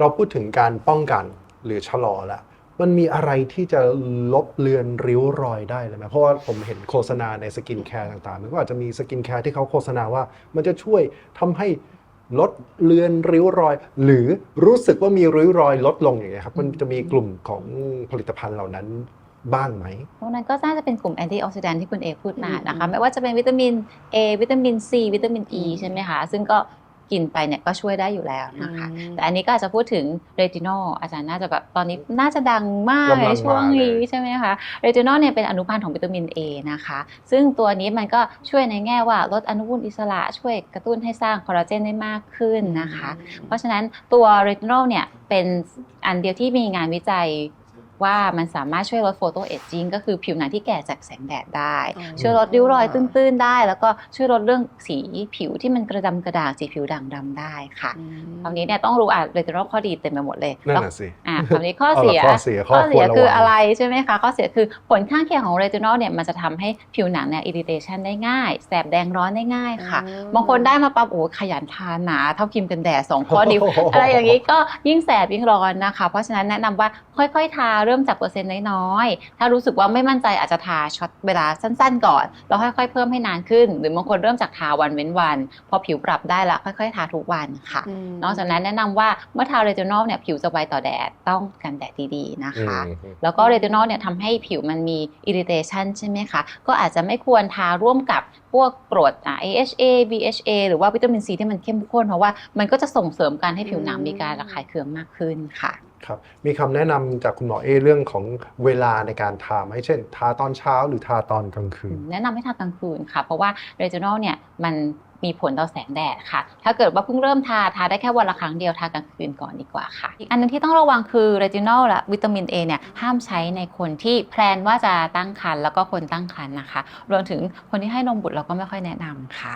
เราพูดถึงการป้องกันหรือชะลอแล้วมันมีอะไรที่จะลบเลือนริ้วรอยได้เลยไหมเพราะว่าผมเห็นโฆษณาในสกินแคร์ต่างๆ มันก็อาจจะมีสกินแคร์ที่เขาโฆษณาว่า มันจะช่วยทำให้ลดเลือนริ้วรอย หรือรู้สึกว่ามีริ้วรอยลดลงอย่างเงี้ยครับ มันจะมีกลุ่มของผลิตภัณฑ์เหล่านั้นบ้างไหมพวกนั้นก็น่าจะเป็นกลุ่มแอนตี้ออกซิแดนที่คุณเอพูดมานะคะ ไม่ว่าจะเป็นวิตามิน A วิตามิน C วิตามิน E ใช่ไหมคะ ซึ่งก็ กินไปเนี่ยก็ช่วยได้อยู่แล้วนะคะแต่อันนี้ก็อาจจะพูดถึงเรตินอลอาจารย์น่าจะแบบตอนนี้น่าจะดังมากกำลังในช่วงนี้มาเลยใช่ไหมคะเรตินอลเนี่ยเป็นอนุพันธ์ของวิตามิน A นะคะ ซึ่งตัวนี้มันก็ช่วยในแง่ว่าลดอนุมูลอิสระช่วยกระตุ้นให้สร้างคอลลาเจนได้มากขึ้นนะคะ เพราะฉะนั้นตัวเรตินอลเนี่ยเป็นอันเดียวที่มีงานวิจัย ว่ามันสามารถช่วยลดโฟโตเอจจิ้งก็คือผิวหนังที่แก่จากแสงแดดได้อ๋อช่วยลดริ้วรอยตื้นๆได้ แล้วก็ช่วยลดเรื่องสีผิวที่มันกระดำกระด่างสีผิวด่างดำได้ค่ะคราวนี้เนี่ยต้องรู้อะเรตินอลข้อดีเต็มไปหมดเลยนั่นแล้วน่ะสิอะคราวนี้ข้อเอาเสีล่ะยข้อเสียข้อข้อเสียควรระวังคืออะไรใช่ไหมคะข้อเสียคือผลข้างเคียงของเรตินอลเนี่ยมันจะทำให้ผิวหนังเนี่ยอิริเทชันได้ง่าย แสบแดงร้อนได้ง่ายค่ะ บางคนได้มาปั๊บโอ้ขยันทาหนาเท่าครีมกันแดดสองข้อนิ้วอะไรอย่างนี้ก็ยิ่งแสบยิ่งร้อนนะคะ เพราะฉะนั้นแนะนำว่าค่อยๆทาเริ่มจากเปอร์เซ็นต์น้อยๆ ถ้ารู้สึกว่าไม่มั่นใจอาจจะทาช็อตเวลาสั้นๆ ก่อน แล้วค่อยๆ เพิ่มให้นานขึ้น หรือบางคนเริ่มจากทาวันเว้นวัน พอผิวปรับได้ละค่อย ๆ ทาทุกวันค่ะ นอกจากนั้นแนะนำว่าเมื่อทาเรตินอลเนี่ยผิวจะไวต่อแดดต้องกันแดดดีๆนะคะอืมแล้วก็เรตินอลเนี่ยทำให้ผิวมันมีอิริเ t ชันใช่ไหมคะ ก็อาจจะไม่ควรทาร่วมกับพวกกรดอะ AHA BHA หรือว่าวิตามินซีที่มันเข้มข้นเพราะว่ามันก็จะส่งเสริมการให้ผิวหนังอืมมีการระคายเคืองมากขึ้นค่ะ ครับมีคำแนะนำจากคุณหมอเอเรื่องของเวลาในการทาไหมเช่น ทาตอนเช้าหรือทาตอนกลางคืน แนะนำให้ทากลางคืนค่ะ เพราะว่าเรตินลเนี่ยมันมีผลต่อแสงแดดค่ะ ถ้าเกิดว่าเพิ่งเริ่มทา ทาได้แค่วันละครั้งเดียว ทากลางคืนก่อนดีกว่าค่ะ อีกอันหนึงที่ต้องระวังคือเรตินอลและวิตามิน A เนี่ยห้ามใช้ในคนที่แพลนว่าจะตั้งครรภ์แล้วก็คนตั้งครรภ์นะคะ รวมถึงคนที่ให้นมบุตรเราก็ไม่ค่อยแนะนำค่ะ